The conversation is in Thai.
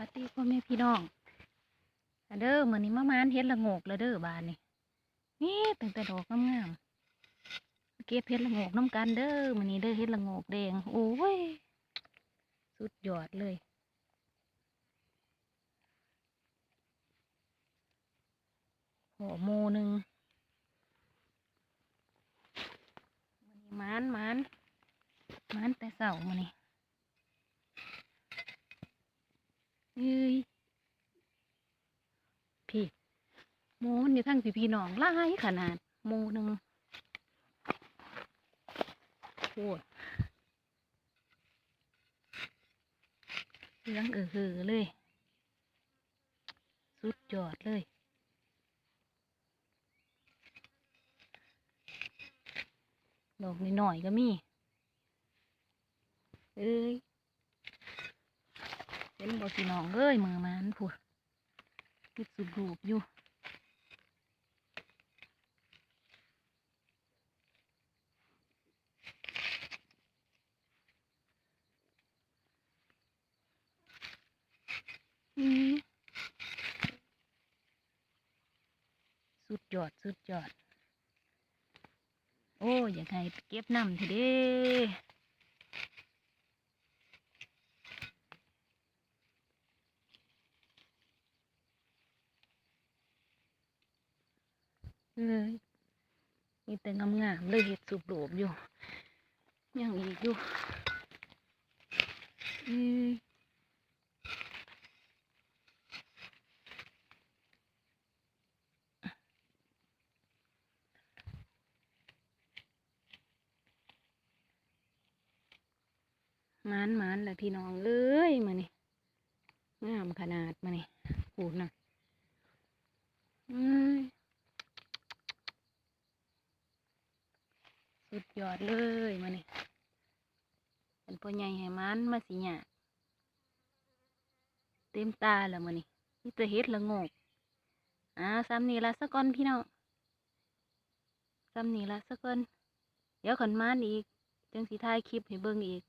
วัสดีพ่อแม่พี่น้องเด้อมือนี้มามานเฮ็ดละโงกแล้วเด้อบานนี่นี่ตั้งแต่ดอกงามๆเก็บเฮ็ดละโงกน้ำกันเด้อมื้อนี้เด้อเฮ็ดละโงกแดงโอ้ยสุดยอดเลยโหโมหนึ่งมื้อนี้มานมานมานแต่เสามื้อนี้ เอ้ยพี่หมูมันอยู่ทั้งพี่พี่น้องลายขนาดหมูหนึ่งโอ้ยเลี้ยงเออหือเลย สุดยอดเลยดอกนิดหน่อยก็มี เอ้ย นบอกพี่น้องเอ้ยมือมันพูดคิดสุดรูปอยู่สุดยอด สุดยอด โอ้ยอยากให้เก็บน้ำทีเด้ เลยมีแต่งามๆเลยเห็ดสุบโลบอยู่ยังอีกอยู่อือมานมานแหละพี่น้องเอ้ยมานี่งามขนาดมานี่พูดนะอืย สุด ยอดเลยมานี่เป็นพ่อใหญ่ให้มันมาสิหยาเต็มตาแล้วมานี่นี่จะเฮ็ดละงกอ่าซ้ำนี่ละสักก่อนพี่น้องซ้ำนี่ละสักก่อนเดี๋ยวขันมานอีกจังสีท้ายคลิปให้เบิ่งอีก